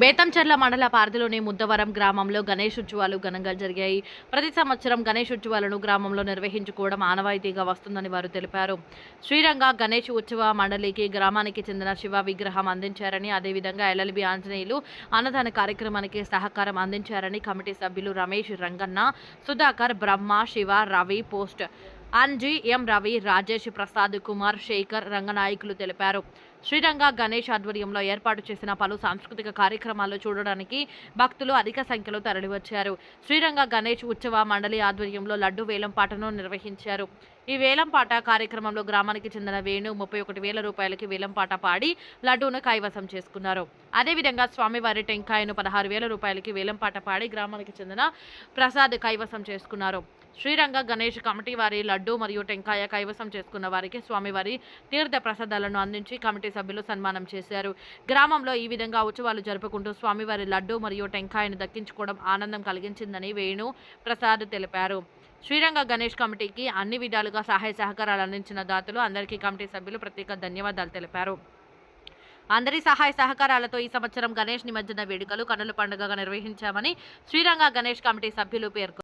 బేతంచెర్ల మండల పరిధిలోని ముద్దవరం గ్రామంలో గణేష్ ఉత్సవాలు ఘనంగా జరిగాయి. ప్రతి సంవత్సరం గణేష్ ఉత్సవాలను గ్రామంలో నిర్వహించుకోవడం ఆనవాయితీగా వస్తుందని వారు తెలిపారు. శ్రీరంగ గణేష్ ఉత్సవ మండలికి గ్రామానికి చెందిన శివ విగ్రహం అందించారని అదేవిధంగా ఎల్ఎల్బి ఆంజనేయులు అన్నదాన కార్యక్రమానికి సహకారం అందించారని కమిటీ సభ్యులు రమేష్ రంగన్న సుధాకర్ బ్రహ్మ శివ రవి పోస్ట్ అంజీ ఎం రవి రాజేష్ ప్రసాద్ కుమార్ శేఖర్ రంగనాయకులు తెలిపారు. శ్రీరంగ గణేష్ ఆధ్వర్యంలో ఏర్పాటు చేసిన పలు సాంస్కృతిక కార్యక్రమాలు చూడడానికి భక్తులు అధిక సంఖ్యలో తరలివచ్చారు. శ్రీరంగ గణేష్ ఉత్సవ మండలి ఆధ్వర్యంలో లడ్డు వేలంపాటను నిర్వహించారు. ఈ వేలంపాట కార్యక్రమంలో గ్రామానికి చెందిన వేణు ముప్పై ఒకటి వేల రూపాయలకి వేలంపాట పాడి లడ్డూను కైవసం చేసుకున్నారు. అదేవిధంగా స్వామివారి టెంకాయను పదహారు వేల రూపాయలకి వేలంపాట పాడి గ్రామానికి చెందిన ప్రసాద్ కైవసం చేసుకున్నారు. శ్రీరంగ గణేష్ కమిటీ వారి లడ్డు మరియు టెంకాయ కైవసం చేసుకున్న వారికి స్వామివారి తీర్థ ప్రసాదాలను అందించి కమిటీ సభ్యులు సన్మానం చేశారు. గ్రామంలో ఈ విధంగా ఉత్సవాలు జరుపుకుంటూ స్వామివారి లడ్డు మరియు టెంకాయను దక్కించుకోవడం ఆనందం కలిగించిందని వేణు ప్రసాద్ తెలిపారు. శ్రీరంగ గణేష్ కమిటీకి అన్ని విధాలుగా సహాయ సహకారాలు అందించిన దాతలు అందరికీ కమిటీ సభ్యులు ప్రత్యేక ధన్యవాదాలు తెలిపారు. అందరి సహాయ సహకారాలతో ఈ సంవత్సరం గణేష్ నిమజ్జన వేడుకలు కన్నుల పండుగగా నిర్వహించామని శ్రీరంగ గణేష్ కమిటీ సభ్యులు పేర్కొన్నారు